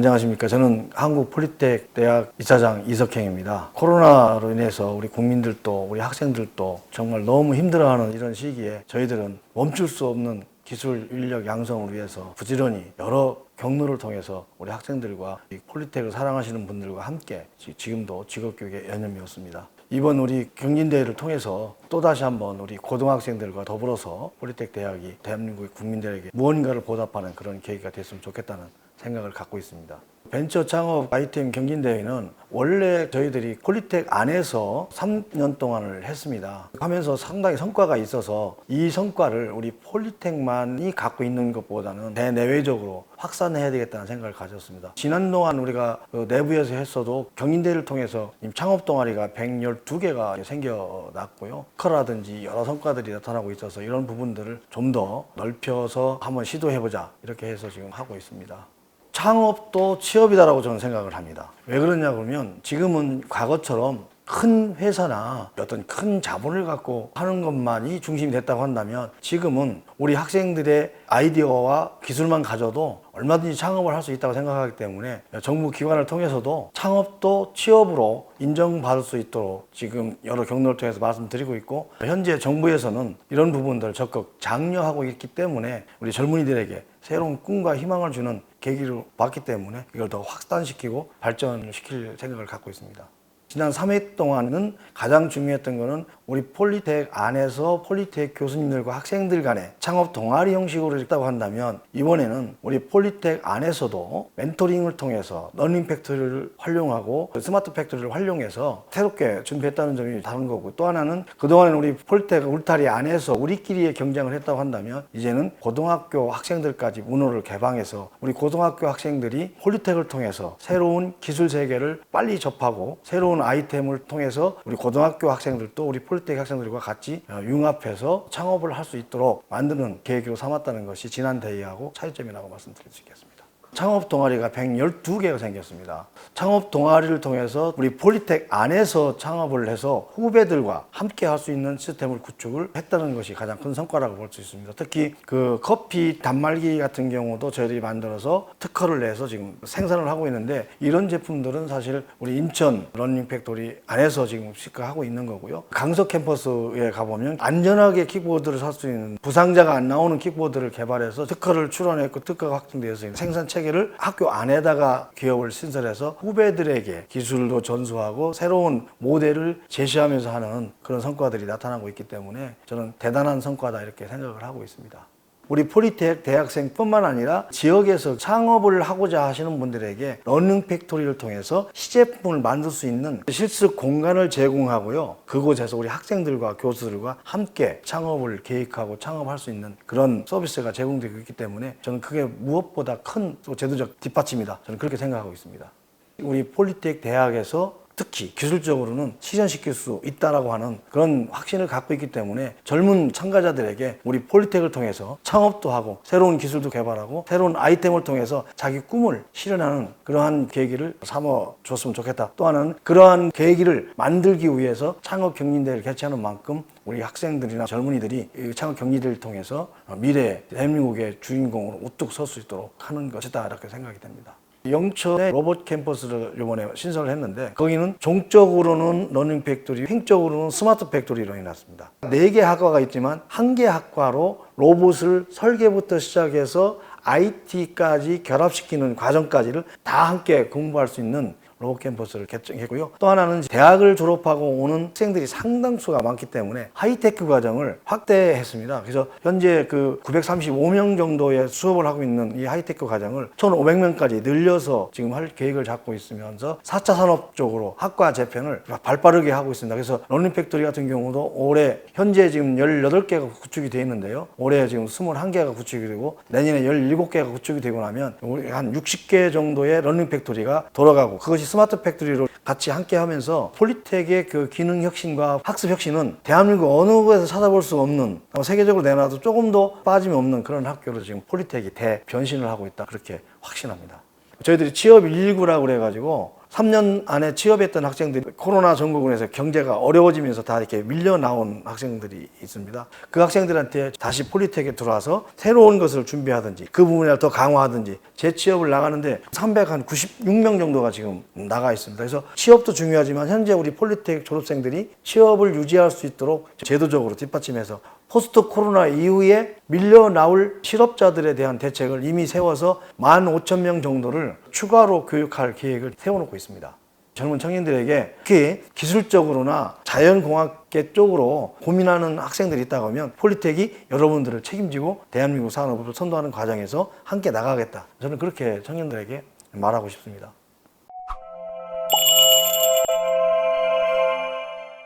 안녕하십니까. 저는 한국폴리텍 대학 이사장 이석행입니다. 코로나로 인해서 우리 국민들도 우리 학생들도 정말 너무 힘들어하는 이런 시기에 저희들은 멈출 수 없는 기술 인력 양성을 위해서 부지런히 여러 경로를 통해서 우리 학생들과 이 폴리텍을 사랑하시는 분들과 함께 지- 지금도 직업교육에 연념이었습니다. 이번 우리 경진대회를 통해서 또다시 한번 우리 고등학생들과 더불어서 폴리텍 대학이 대한민국의 국민들에게 무언가를 보답하는 그런 계기가 됐으면 좋겠다는 생각을 갖고 있습니다. 벤처 창업 아이템 경진대회는 원래 저희들이 폴리텍 안에서 3년 동안을 했습니다. 하면서 상당히 성과가 있어서 이 성과를 우리 폴리텍만이 갖고 있는 것보다는 대내외적으로 확산해야 되겠다는 생각을 가졌습니다. 지난 동안 우리가 그 내부에서 했어도 경인대를 통해서 창업 동아리가 112개가 생겨났고요. 커라든지 여러 성과들이 나타나고 있어서 이런 부분들을 좀 더 넓혀서 한번 시도해보자 이렇게 해서 지금 하고 있습니다. 창업도 취업이다라고 저는 생각을 합니다. 왜 그러냐 그러면 지금은 과거처럼 큰 회사나 어떤 큰 자본을 갖고 하는 것만이 중심이 됐다고 한다면 지금은 우리 학생들의 아이디어와 기술만 가져도 얼마든지 창업을 할 수 있다고 생각하기 때문에 정부 기관을 통해서도 창업도 취업으로 인정받을 수 있도록 지금 여러 경로를 통해서 말씀드리고 있고 현재 정부에서는 이런 부분들을 적극 장려하고 있기 때문에 우리 젊은이들에게 새로운 꿈과 희망을 주는 계기로 봤기 때문에 이걸 더 확산시키고 발전을 시킬 생각을 갖고 있습니다. 지난 3회 동안은 가장 중요했던 거는 우리 폴리텍 안에서 폴리텍 교수님들과 학생들 간의 창업 동아리 형식으로 했다고 한다면 이번에는 우리 폴리텍 안에서도 멘토링을 통해서 러닝 팩토리를 활용하고 스마트 팩토리를 활용해서 새롭게 준비했다는 점이 다른 거고 또 하나는 그동안은 우리 폴리텍 울타리 안에서 우리끼리의 경쟁을 했다고 한다면 이제는 고등학교 학생들까지 문호를 개방해서 우리 고등학교 학생들이 폴리텍을 통해서 새로운 기술 세계를 빨리 접하고 새로운 아이템을 통해서 우리 고등학교 학생들도 우리 폴리텍 학생들과 같이 어, 융합해서 창업을 할 수 있도록 만드는 계획으로 삼았다는 것이 지난 대회하고 차이점이라고 말씀드릴 수 있겠습니다. 창업 동아리가 112개가 생겼습니다. 창업 동아리를 통해서 우리 폴리텍 안에서 창업을 해서 후배들과 함께 할 수 있는 시스템을 구축을 했다는 것이 가장 큰 성과라고 볼 수 있습니다. 특히 그 커피 단말기 같은 경우도 저희들이 만들어서 특허를 내서 지금 생산을 하고 있는데 이런 제품들은 사실 우리 인천 런닝 팩토리 안에서 지금 시가하고 있는 거고요. 강서 캠퍼스에 가보면 안전하게 킥보드를 살 수 있는 부상자가 안 나오는 킥보드를 개발해서 특허를 출원했고 특허가 확정되어서 생산 체계 를 학교 안에다가 기업을 신설해서 후배들에게 기술도 전수하고 새로운 모델을 제시하면서 하는 그런 성과들이 나타나고 있기 때문에 저는 대단한 성과다 이렇게 생각을 하고 있습니다. 우리 폴리텍 대학생뿐만 아니라 지역에서 창업을 하고자 하시는 분들에게 러닝 팩토리를 통해서 시제품을 만들 수 있는 실습 공간을 제공하고요. 그곳에서 우리 학생들과 교수들과 함께 창업을 계획하고 창업할 수 있는 그런 서비스가 제공되고 있기 때문에 저는 그게 무엇보다 큰또 제도적 뒷받침이다. 저는 그렇게 생각하고 있습니다. 우리 폴리텍 대학에서 특히 기술적으로는 실현시킬 수 있다라고 하는 그런 확신을 갖고 있기 때문에 젊은 참가자들에게 우리 폴리텍을 통해서 창업도 하고 새로운 기술도 개발하고 새로운 아이템을 통해서 자기 꿈을 실현하는 그러한 계기를 삼아 줬으면 좋겠다. 또 하나는 그러한 계기를 만들기 위해서 창업 경진대회를 개최하는 만큼 우리 학생들이나 젊은이들이 이 창업 경리대를 통해서 미래 대한민국의 주인공으로 우뚝 설 수 있도록 하는 것이다 이렇게 생각이 됩니다. 영천에 로봇 캠퍼스를 이번에 신설을 했는데 거기는 종적으로는 러닝 팩토리, 횡적으로는 스마트 팩토리로 해놨습니다. 네 개 학과가 있지만 한 개 학과로 로봇을 설계부터 시작해서 IT까지 결합시키는 과정까지를 다 함께 공부할 수 있는 로봇 캠퍼스를 개정했고요. 또 하나는 대학을 졸업하고 오는 학생들이 상당수가 많기 때문에 하이테크 과정을 확대했습니다. 그래서 현재 그 935명 정도의 수업을 하고 있는 이 하이테크 과정을 1,500명까지 늘려서 지금 할 계획을 잡고 있으면서 4차 산업 쪽으로 학과 재편을 발빠르게 하고 있습니다. 그래서 런닝 팩토리 같은 경우도 올해 현재 지금 18개가 구축이 되어 있는데요. 올해 지금 21개가 구축이 되고 내년에 17개가 구축이 되고 나면 한 60개 정도의 런닝 팩토리가 돌아가고 그것이 스마트 팩토리로 같이 함께 하면서 폴리텍의 그 기능 혁신과 학습 혁신은 대한민국 어느 곳에서 찾아볼 수 없는 어, 세계적으로 내놔도 조금 더 빠짐이 없는 그런 학교로 지금 폴리텍이 대변신을 하고 있다 그렇게 확신합니다. 저희들이 취업 119라고 그래가지고 3년 안에 취업했던 학생들이 코로나 전국에서 경제가 어려워지면서 다 이렇게 밀려 나온 학생들이 있습니다. 그 학생들한테 다시 폴리텍에 들어와서 새로운 것을 준비하든지 그 부분을 더 강화하든지 재취업을 나가는데 396명 정도가 지금 나가 있습니다. 그래서 취업도 중요하지만 현재 우리 폴리텍 졸업생들이 취업을 유지할 수 있도록 제도적으로 뒷받침해서 포스트 코로나 이후에 밀려 나올 실업자들에 대한 대책을 이미 세워서 15,000명 정도를 추가로 교육할 계획을 세워놓고 있습니다. 젊은 청년들에게 특히 기술적으로나 자연공학계 쪽으로 고민하는 학생들이 있다고 하면 폴리텍이 여러분들을 책임지고 대한민국 산업을 선도하는 과정에서 함께 나가겠다. 저는 그렇게 청년들에게 말하고 싶습니다.